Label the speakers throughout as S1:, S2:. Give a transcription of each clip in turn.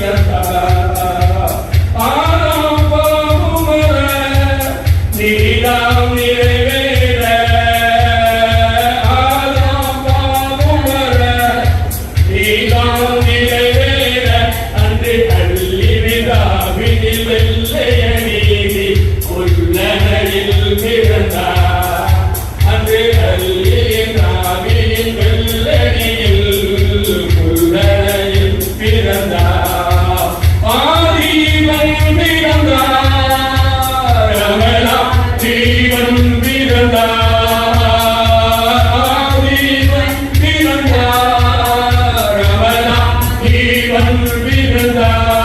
S1: Baba. பிறந்தார் அவனாம் ஜீவன் பிறந்தார்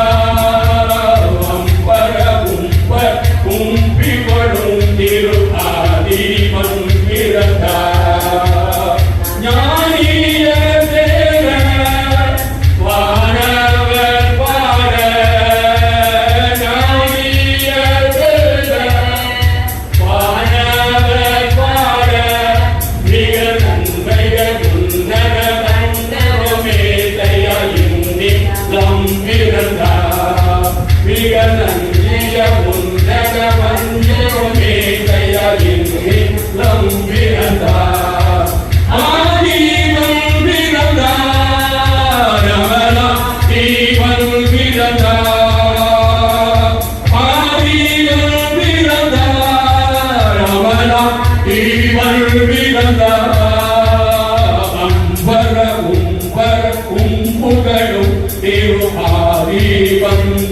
S1: அன்பர உம்பர் உம்புகளும் திருமாரி வந்து.